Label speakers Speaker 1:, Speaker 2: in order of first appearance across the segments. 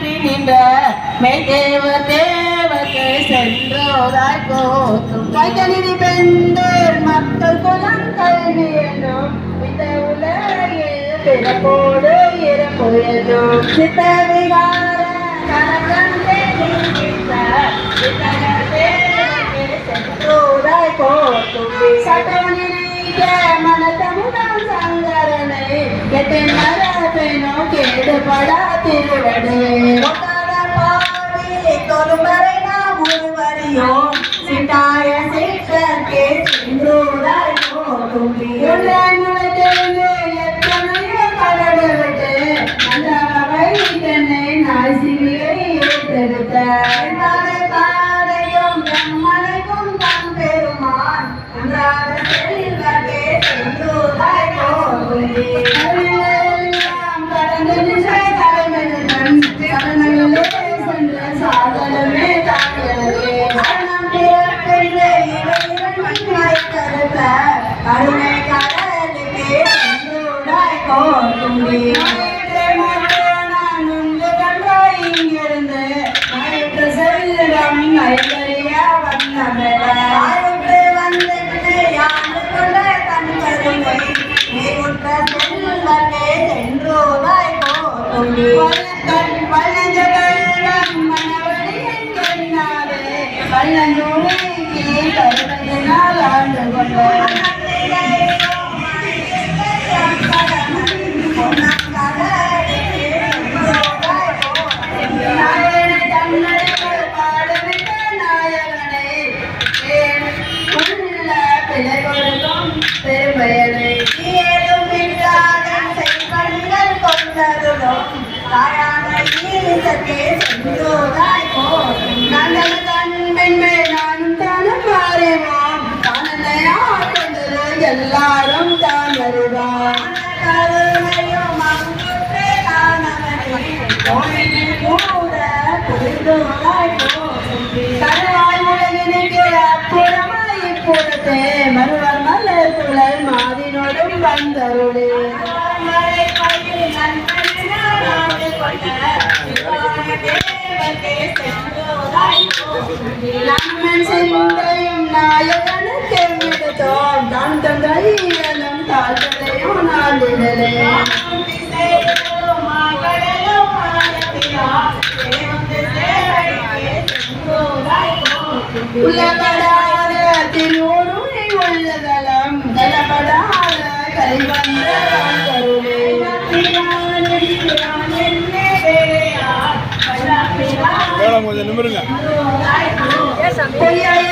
Speaker 1: காட்டி நின்ற மெய்தேவ தேவத்தை சென்றோராய் போற்றும். கைதலினி பெண்டேர் மக்கள் குலம் கல்வி என்றும் இந்த உலகில் பிறப்போடு இறப்பொழுதும் சித்த விகார கனகந்தே சென்றோராய் போற்றும். சட்டவனினைக்க மனத்தமுடன் சங்கரனை கெட்ட மரபெனோ கேடுபடா திருவடே ஒட்டாத பாவி தொழுமறை நாம் ஒருவரையும் சிட்டாய சிட்டர்க்கே சென்றோராய் போகும் முளைத்தெழுந்து எத்தனையோ கடவுள் விட்டு அந்த வைத்தனை நாசிவியை ஏற்றெடுத்த போகும் வல்லக்கண் வல்லஞ்சகல்லம் ஆண்டு கொண்டோம் எல்லாரும் தான் வருவான் கருணையும் அங்குற்றே காணவனே கோவிலில் கூட புரிந்தோராய் உள்ளபடாத திருவுருளை உள்ளதலம் தலப்படாத கலிவந்த பொய்யாய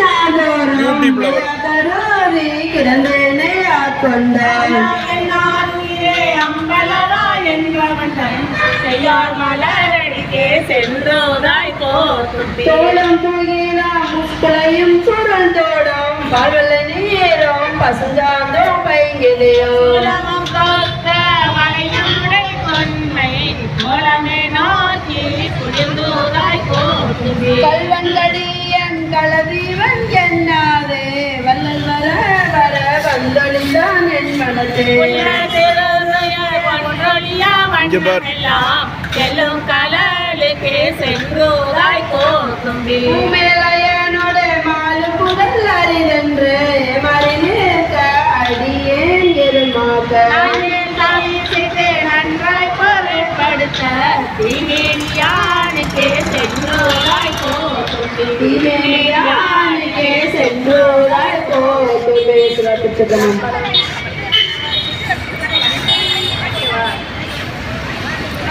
Speaker 1: நாடோறும்
Speaker 2: யூடியூப்ல வரும்.
Speaker 1: தரோரி கிடந்தேனே ஆட்கொண்டாய் தோளம் புகிலாம் முஸ்களையும் சுரந்தோடும் பகல நீரும் பசுஞ்சாந்தோம் பைங்கிலியோ. கல்வன்கடியன் களதீவன் என்னாதே? வல்லல் வர வர வந்தொழிந்தான் என்
Speaker 2: பார்.
Speaker 3: செல்லும் கலலுக்கு சென்றோராய் கோத்தும்பி
Speaker 1: மேலையனோட மாலு புதல் அரிதென்று மறிநேர்க்க அடியேன் எருமாக்க.
Speaker 3: நன்றாய் பொருட்படுத்த.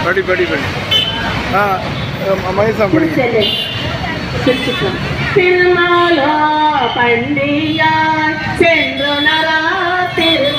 Speaker 2: படி படி படி. ஆ மகேஷாம் படி.
Speaker 3: திருமாலோ பண்டியாய் சென்று நரா திரு